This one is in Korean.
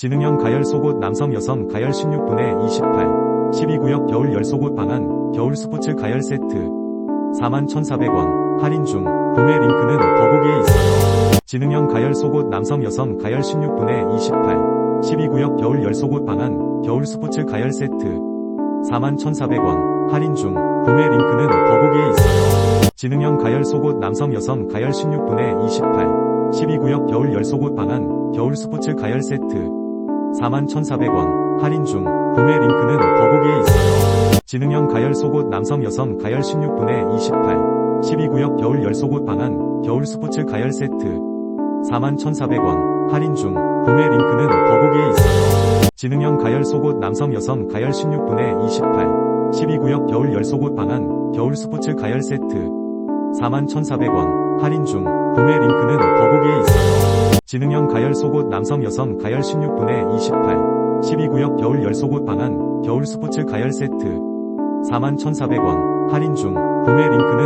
지능형 가열 속옷 남성 여성 가열 16분에 28 12구역 겨울 열 속옷 방안 겨울 스포츠 가열 세트. 41,400원 할인 중. 구매 링크는 더보기에 있어요. 지능형 가열 속옷 남성 여성 가열 16분에 28 12구역 겨울 열 속옷 방안 겨울 스포츠 가열 세트. 41,400원 할인 중. 구매 링크는 더보기에 있어요. 지능형 가열 속옷 남성 여성 가열 16분에 28 12구역 겨울 열 속옷 방안 겨울 스포츠 가열 세트 41,400원 할인 중 구매 링크는 더보기에 있어요. 지능형 가열 속옷 남성 여성 가열 16분에 28 12구역 겨울 열 속옷 방안 겨울 스포츠 가열 세트 41,400원 할인 중 구매 링크는 더보기에 있어요. 지능형 가열 속옷 남성 여성 가열 16분에 28 12구역 겨울 열 속옷 방안 겨울 스포츠 가열 세트 41,400원 할인 중 구매 링크는 더보기에. 지능형 가열 속옷 남성 여성 가열 16분에 28 12구역 겨울 열 속옷 방안 겨울 스포츠 가열 세트 41,400원 할인 중 구매 링크는.